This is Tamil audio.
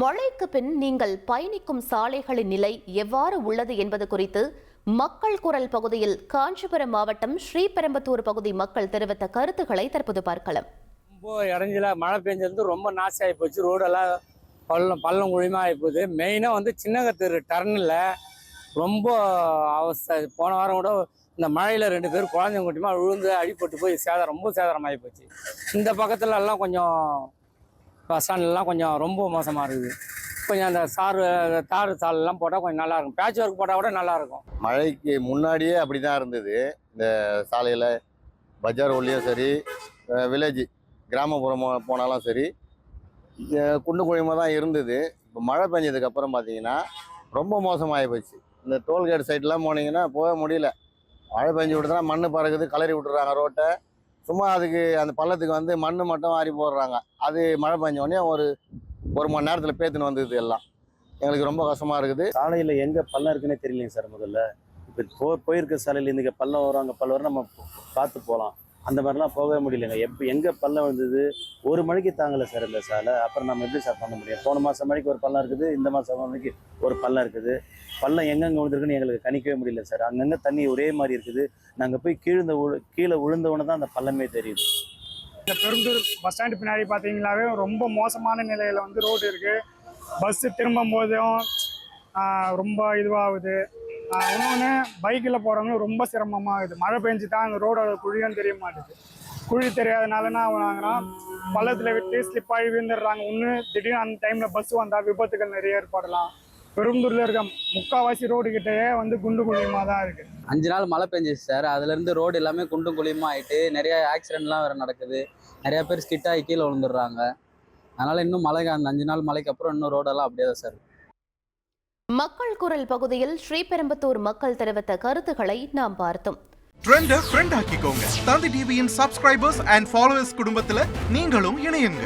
மழைக்கு பின் நீங்கள் பயணிக்கும் சாலைகளின் நிலை எவ்வாறு உள்ளது என்பது குறித்து மக்கள் குரல் பகுதியில் காஞ்சிபுரம் மாவட்டம் ஸ்ரீபெரும்பத்தூர் பகுதி மக்கள் தெரிவித்த கருத்துக்களை தற்போது பார்க்கலாம். ரொம்ப இடைஞ்சல மழை பெஞ்சது ரொம்ப நாசி ஆகி போச்சு. ரோடெல்லாம் பள்ளம் பள்ளம் குழிமா ஆகி போகுது. மெயினாக வந்து சின்னகத்தூர் டர்னில் ரொம்ப அவஸ்தை. போன வாரம் கூட இந்த மழையில் ரெண்டு பேர் குழந்தைங்க குட்டிமா விழுந்து அடிபட்டு போய் சேதாரம் ரொம்ப சேதாரமாகி போச்சு. இந்த பக்கத்துல எல்லாம் கொஞ்சம் பஸ் ஸ்டாண்ட்லாம் கொஞ்சம் ரொம்ப மோசமாக இருக்குது. கொஞ்சம் அந்த சாறு தார் சாலெல்லாம் போட்டால் கொஞ்சம் நல்லா இருக்கும் பேட்ச் ஒர்க் போட்டால் கூட நல்லா இருக்கும் மழைக்கு முன்னாடியே அப்படி தான் இருந்தது. இந்த சாலையில் பஜார் ஒல்லியும் சரி வில்லேஜ் கிராமப்புறம் போ- போனாலும் சரி குண்டு குழிமா தான் இருந்தது. இப்போ மழை பெஞ்சதுக்கப்புறம் பார்த்தீங்கன்னா ரொம்ப மோசமாகி போச்சு. இந்த டோல்கேட் சைட்லாம் போனீங்கன்னா போக முடியல. மழை பெஞ்சு விட்டுதுன்னா மண் பறக்குது கலரி விட்டுறாங்க ரோட்டை. சும்மா அதுக்கு அந்த பள்ளத்துக்கு வந்து மண் மட்டும் வாரி போடுறாங்க. அது மழை பெஞ்சோடனே ஒரு ஒரு மணி நேரத்தில் பேத்துன்னு வந்தது எல்லாம். எங்களுக்கு ரொம்ப கஷ்டமாக இருக்குது. சாலையில் எங்கே பள்ளம் இருக்குன்னே தெரியலைங்க சார் முதல்ல. இப்போ போ போயிருக்க சாலையில் இன்றைக்கி பள்ளம் வரும் அங்கே பள்ளம் வரும் நம்ம பார்த்து போகலாம் அந்த மாதிரிலாம் போகவே முடியலைங்க. எப்போ எங்கே பள்ளம் வந்தது? ஒரு மணிக்கு தாங்கலை சார் இந்த சாலை. அப்புறம் நம்ம எப்படி சார் பண்ண முடியும்? போன மாதம் மணிக்கு ஒரு பள்ளம் இருக்குது இந்த மாதம் மணிக்கு ஒரு பள்ளம் இருக்குது. பள்ளம் எங்கெங்கே விழுந்துருக்குன்னு எங்களுக்கு கணிக்கவே முடியல சார். அங்கங்கே தண்ணி ஒரே மாதிரி இருக்குது. நாங்கள் போய் கீழ்ந்த உழு கீழே விழுந்தவொடனே தான் அந்த பள்ளமே தெரியுது. இந்த பெருந்தூர் பஸ் ஸ்டாண்டு பின்னாடி பார்த்தீங்கன்னாவே ரொம்ப மோசமான நிலையில் வந்து ரோடு இருக்குது பஸ்ஸு திரும்பும் போதும் ரொம்ப இதுவாகுது. இன்னொன்று பைக்கில் போகிறவங்க ரொம்ப சிரமமாக இருக்குது. மழை பெஞ்சு தான் அந்த ரோடோட குழியும் தெரிய மாட்டேது குழி தெரியாதனால என்ன ஆகுனாங்கன்னா பள்ளத்தில் விட்டு ஸ்லிப்பாகி விழுந்துடுறாங்க. ஒன்று திடீர்னு அந்த டைமில் பஸ் வந்தால் விபத்துகள் நிறைய ஏற்படலாம். பெரும்பூரில் இருக்க முக்கால்வாசி ரோடு கிட்டேயே வந்து குண்டு குழியுமாக தான் இருக்குது அஞ்சு நாள் மழை பெஞ்சிச்சு சார். அதுலேருந்து ரோடு எல்லாமே குண்டும் குழியுமா ஆகிட்டு நிறைய ஆக்சிடென்ட்லாம் வேறு நடக்குது. நிறைய பேர் ஸ்கிட் ஆகி கீழே விழுந்துடுறாங்க. அதனால் இன்னும் மழை அந்த அஞ்சு நாள் மழைக்கு அப்புறம் இன்னும் ரோடெல்லாம் அப்படியே தான் சார் மக்கள் குரல் பகுதியில் ஸ்ரீபெரும்புத்தூர் மக்கள் தெரிவித்த கருத்துக்களை நாம் பார்த்தோம். ட்ரெண்ட ஃப்ரெண்ட் ஆக்கிக்கோங்க. தந்தி டிவியின் சப்ஸ்கிரைபர்ஸ் அண்ட் ஃபாலோவர்ஸ் குடும்பத்துல நீங்களும் இணையுங்க.